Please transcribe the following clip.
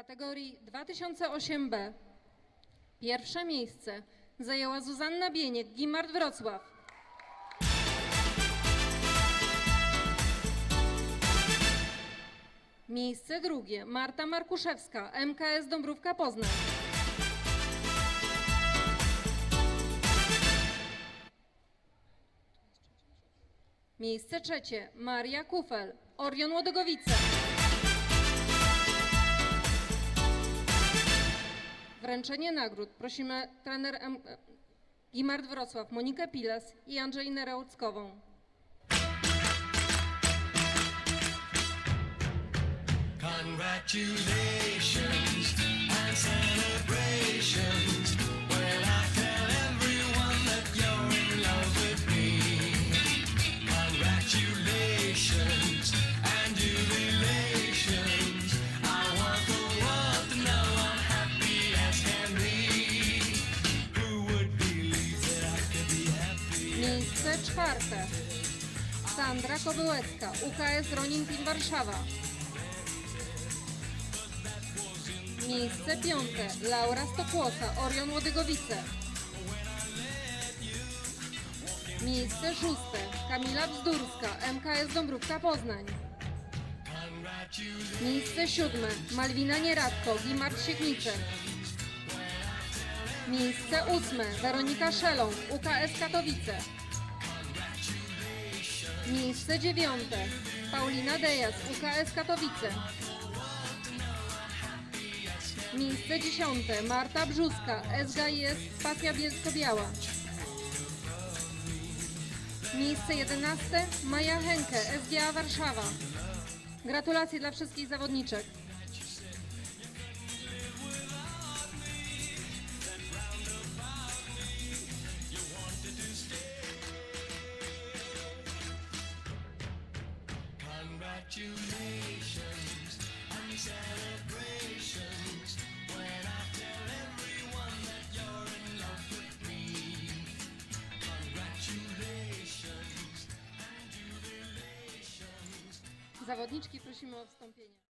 kategorii 2008B pierwsze miejsce zajęła Zuzanna Bieniek, Gimart Wrocław. Miejsce drugie Marta Markuszewska, MKS Dąbrówka Poznań. Miejsce trzecie Maria Kufel, Orion Łodygowice. Wręczenie nagród prosimy trener M- Gimard Wrocław, Monikę Piles i Angelinę Rełuckową. Congratulations czwarte Sandra Kobyłecka, UKS Ronin Team Warszawa. Miejsce piąte Laura Stokłosa, Orion Łodygowice. Miejsce szóste Kamila Bzdurska, MKS Dąbrówka Poznań. Miejsce siódme Malwina Nieradko, Gimart Sieknice. Miejsce ósme Weronika Szelą, UKS Katowice. Miejsce dziewiąte Paulina Dejas, UKS Katowice. Miejsce dziesiąte Marta Brzuska, SGIS Spacja Bielsko-Biała. Miejsce jedenaste Maja Henke, SGA Warszawa. Gratulacje dla wszystkich zawodniczek. Congratulations and celebrations when I tell everyone that you're in love with me. Congratulations and jubilations. Zawodniczki prosimy o wstąpienie.